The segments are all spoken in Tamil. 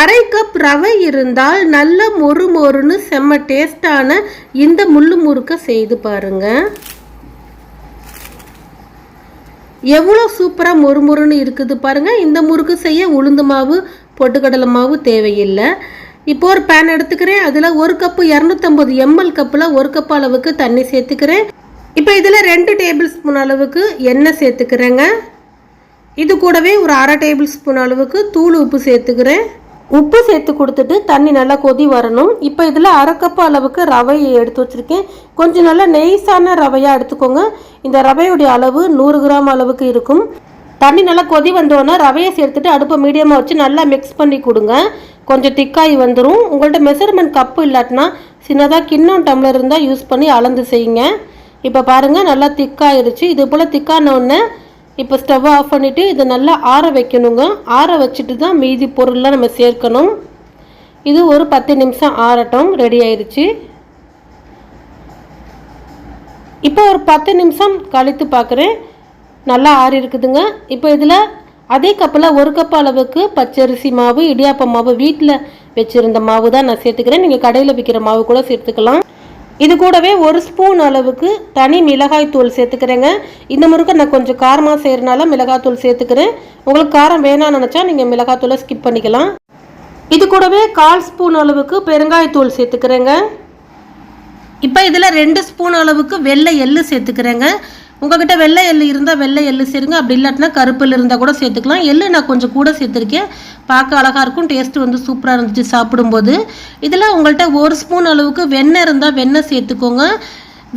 அரை கப் ரவை இருந்தால் நல்ல மொறு மொறுன்னு செம்ம டேஸ்டான இந்த முள்ளு முறுக்க செய்து பாருங்க. எவ்வளோ சூப்பராக மொறு மொறுன்னு இருக்குது பாருங்கள் இந்த முறுக்கு செய்ய உளுந்து மாவு பொட்டுக்கடலை மாவு தேவையில்லை. இப்போ ஒரு பேன் எடுத்துக்கிறேன். அதில் ஒரு கப்பு இரநூத்தம்பது எம்எல் கப்பில் ஒரு கப் அளவுக்கு தண்ணி சேர்த்துக்கிறேன். இப்போ இதில் ரெண்டு டேபிள் ஸ்பூன் அளவுக்கு எண்ணெய் சேர்த்துக்கிறேங்க. இது கூடவே ஒரு அரை டேபிள் ஸ்பூன் அளவுக்கு தூள் உப்பு சேர்த்துக்கிறேன். உப்பு சேர்த்து கொடுத்துட்டு தண்ணி நல்லா கொதி வரணும். இப்போ இதில் அரைக்கப்பு அளவுக்கு ரவையை எடுத்து வச்சுருக்கேன். கொஞ்சம் நல்லா நெய்ஸான ரவையாக எடுத்துக்கோங்க. இந்த ரவையுடைய அளவு நூறு கிராம் அளவுக்கு இருக்கும். தண்ணி நல்லா கொதி வந்தோடனே ரவையை சேர்த்துட்டு அடுப்பை மீடியமாக வச்சு நல்லா மிக்ஸ் பண்ணி கொடுங்க. கொஞ்சம் திக்காகி வந்துடும் உங்கள்கிட்ட மெஷர்மெண்ட் கப்பு இல்லாட்டினா சின்னதாக கிண்ணம் டம்ளர் இருந்தால் யூஸ் பண்ணி அளந்து செய்யுங்க. இப்போ பாருங்கள் நல்லா திக்காயிருச்சு இது போல் திக்கான இப்போ ஸ்டவ் ஆஃப் பண்ணிவிட்டு இதை நல்லா ஆற வைக்கணுங்க. ஆற வச்சுட்டு தான் மீதி பொருள்லாம் நம்ம சேர்க்கணும். இது ஒரு பத்து நிமிஷம் ஆறட்டும் ரெடி ஆயிடுச்சு இப்போ ஒரு பத்து நிமிஷம் கழித்து பார்க்குறேன் நல்லா ஆறி இருக்குதுங்க. இப்போ இதில் அதே கப்பில் ஒரு கப் அளவுக்கு பச்சரிசி மாவு இடியாப்ப மாவு வீட்டில் வச்சுருந்த மாவு தான் நான் சேர்த்துக்கிறேன். நீங்கள் கடையில் விற்கிற மாவு கூட சேர்த்துக்கலாம். இது கூடவே ஒரு ஸ்பூன் அளவுக்கு தனி மிளகாய்த்தூள் சேர்த்துக்கிறேங்க. இந்த முறுக்கு நான் கொஞ்சம் காரமாக செய்கிறனால மிளகாய்த்தூள் சேர்த்துக்கிறேன். உங்களுக்கு காரம் வேணாம்னு நினச்சா நீங்கள் மிளகாய்த்தூளை ஸ்கிப் பண்ணிக்கலாம். இது கூடவே கால் ஸ்பூன் அளவுக்கு பெருங்காயத்தூள் சேர்த்துக்கிறேங்க. இப்போ இதில் ரெண்டு ஸ்பூன் அளவுக்கு வெள்ளை எள்ளு சேர்த்துக்கிறேங்க. உங்ககிட்ட வெள்ளை எள்ளு இருந்தால் வெள்ளை எள்ளு சேருங்க. அப்படி இல்லாட்டினா கருப்பில் இருந்தால் கூட சேர்த்துக்கலாம். எள்ளு நான் கொஞ்சம் கூட சேர்த்துருக்கேன். பார்க்க அழகாக இருக்கும். டேஸ்ட்டு வந்து சூப்பராக இருந்துச்சு சாப்பிடும்போது. இதில் உங்கள்கிட்ட ஒரு ஸ்பூன் அளவுக்கு வெண்ணெய் இருந்தால் வெண்ணெய் சேர்த்துக்கோங்க.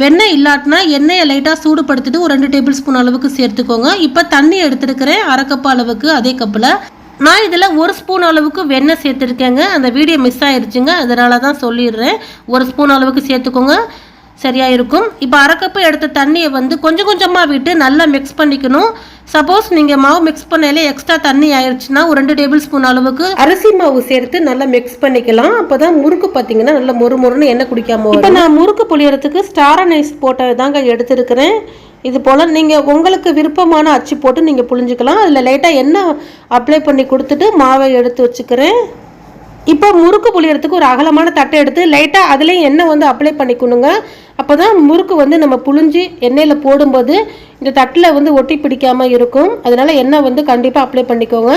வெண்ணெய் இல்லாட்டினா எண்ணெயை லைட்டாக சூடுபடுத்திட்டு ஒரு ரெண்டு டேபிள் ஸ்பூன் அளவுக்கு சேர்த்துக்கோங்க. இப்போ தண்ணி எடுத்துருக்கிறேன். அரை கப் அளவுக்கு அதே கப்பில் நான் இதில் ஒரு ஸ்பூன் அளவுக்கு வெண்ணெய் சேர்த்துருக்கேங்க. அந்த வீடியோ மிஸ் ஆயிருச்சுங்க. அதனால தான் சொல்லிடுறேன். ஒரு ஸ்பூன் அளவுக்கு சேர்த்துக்கோங்க. சரியாக இருக்கும். இப்போ அரை கப்பு எடுத்த தண்ணியை வந்து கொஞ்சம் கொஞ்சமாக விட்டு நல்லா மிக்ஸ் பண்ணிக்கணும். சப்போஸ் நீங்கள் மாவு மிக்ஸ் பண்ணையில எக்ஸ்ட்ரா தண்ணி ஆயிடுச்சுன்னா ஒரு ரெண்டு டேபிள் ஸ்பூன் அளவுக்கு அரிசி மாவு சேர்த்து நல்லா மிக்ஸ் பண்ணிக்கலாம். அப்போ தான் முறுக்கு பார்த்தீங்கன்னா நல்லா மொறு மொறுன்னு எண்ணெய் குடிக்காம இப்போ நான் முறுக்கு புளியறதுக்கு ஸ்டார் நைஸ் போட்டது தாங்க எடுத்துருக்கிறேன். இது போல் நீங்கள் உங்களுக்கு விருப்பமான அச்சு போட்டு நீங்கள் புழிஞ்சிக்கலாம். அதில் லைட்டாக எண்ணெய் அப்ளை பண்ணி கொடுத்துட்டு மாவை எடுத்து வச்சுக்கிறேன். இப்போ முறுக்கு புளியறதுக்கு ஒரு அகலமான தட்டை எடுத்து லைட்டாக அதுலேயும் எண்ணெய் வந்து அப்ளை பண்ணிக்கணுங்க. அப்போ தான் முறுக்கு வந்து நம்ம புழிஞ்சு எண்ணெயில் போடும்போது இந்த தட்டில் வந்து ஒட்டி பிடிக்காமல் இருக்கும். அதனால் எண்ணெய் வந்து கண்டிப்பாக அப்ளை பண்ணிக்கோங்க.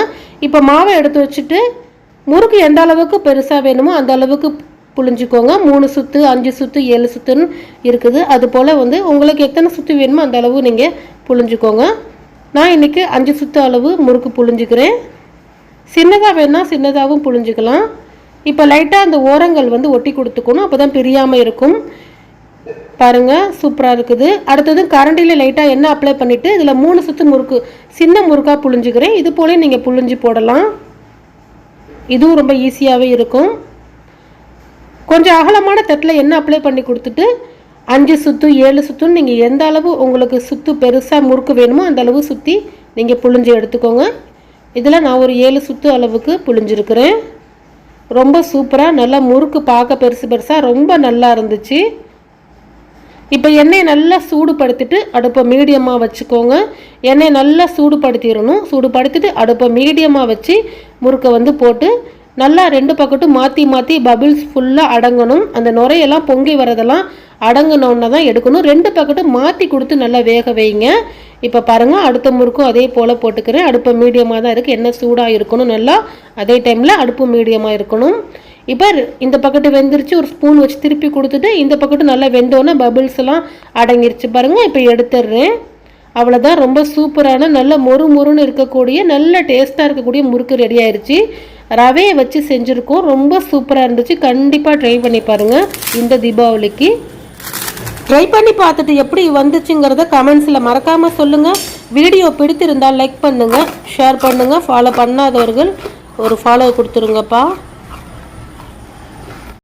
இப்போ மாவை எடுத்து வச்சுட்டு முறுக்கு எந்த அளவுக்கு பெருசாக வேணுமோ அந்த அளவுக்கு புழிஞ்சிக்கோங்க. மூணு சுற்று அஞ்சு சுற்று ஏழு சுற்றுன்னு இருக்குது. அது போல் வந்து உங்களுக்கு எத்தனை சுற்று வேணுமோ அந்த அளவு நீங்கள் புழிஞ்சிக்கோங்க. நான் இன்றைக்கி அஞ்சு சுற்று அளவு முறுக்கு புழிஞ்சிக்கிறேன். சின்னதாக வேணால் சின்னதாகவும் புழிஞ்சிக்கலாம். இப்போ லைட்டாக அந்த ஓரங்கள் வந்து ஒட்டி கொடுத்துக்கணும். அப்போ தான் பிரியாமல் இருக்கும். பாருங்கள் சூப்பராக இருக்குது. அடுத்தது கரண்டியில் லைட்டாக எண்ணெய் அப்ளை பண்ணிவிட்டு இதில் மூணு சுற்று முறுக்கு சின்ன முறுக்காக புழிஞ்சிக்கிறேன். இது போல நீங்கள் புழிஞ்சு போடலாம். இதுவும் ரொம்ப ஈஸியாகவே இருக்கும். கொஞ்சம் அகலமான தட்டில் எண்ணெய் அப்ளை பண்ணி கொடுத்துட்டு அஞ்சு சுற்று ஏழு சுற்றுன்னு நீங்கள் எந்த அளவு உங்களுக்கு சுற்று பெருசாக முறுக்கு வேணுமோ அந்த அளவு சுற்றி நீங்கள் புழிஞ்சு எடுத்துக்கோங்க. இதில் நான் ஒரு ஏழு சுற்று அளவுக்கு புழிஞ்சிருக்கிறேன். ரொம்ப சூப்பராக நல்லா முறுக்கு பார்க்க பெருசு பெருசாக ரொம்ப நல்லா இருந்துச்சு. இப்போ எண்ணெயை நல்லா சூடுபடுத்திட்டு அடுப்பை மீடியமாக வச்சுக்கோங்க. எண்ணெயை நல்லா சூடுபடுத்திடணும். சூடுபடுத்திட்டு அடுப்பை மீடியமாக வச்சு முறுக்கை வந்து போட்டு நல்லா ரெண்டு பக்கட்டும் மாற்றி மாற்றி பபிள்ஸ் ஃபுல்லாக அடங்கணும். அந்த நுரையெல்லாம் பொங்கி வரதெல்லாம் அடங்கினோன்னு தான் எடுக்கணும். ரெண்டு பக்கட்டும் மாற்றி கொடுத்து நல்லா வேக வைங்க. இப்போ பாருங்கள் அடுத்த முறுக்கும் அதே போல் போட்டுக்கிறேன். அடுப்பு மீடியமாக தான் இருக்குது என்ன சூடாக இருக்கணும் நல்லா. அதே டைமில் அடுப்பு மீடியமாக இருக்கணும். இப்போ இந்த பக்கத்து வெந்துருச்சு. ஒரு ஸ்பூன் வச்சு திருப்பி கொடுத்துட்டு இந்த பக்கத்து நல்லா வெந்தோன்னே பபிள்ஸ் எல்லாம் அடங்கிருச்சு பாருங்கள் இப்போ எடுத்துடுறேன். அவ்வளோதான் ரொம்ப சூப்பரான நல்ல மொறு மொறுன்னு இருக்கக்கூடிய நல்ல டேஸ்ட்டாக இருக்கக்கூடிய முறுக்கு ரெடி ஆயிடுச்சு ரவையை வச்சு செஞ்சுருக்கோம். ரொம்ப சூப்பராக இருந்துச்சு. கண்டிப்பாக ட்ரை பண்ணி பாருங்கள் இந்த தீபாவளிக்கு. ட்ரை பண்ணி பார்த்துட்டு எப்படி வந்துச்சுங்கிறத கமெண்ட்ஸில் மறக்காமல் சொல்லுங்கள் வீடியோ பிடித்திருந்தால் லைக் பண்ணுங்கள் ஷேர் பண்ணுங்கள் ஃபாலோ பண்ணாதவர்கள் ஒரு ஃபாலோ கொடுத்துருங்கப்பா.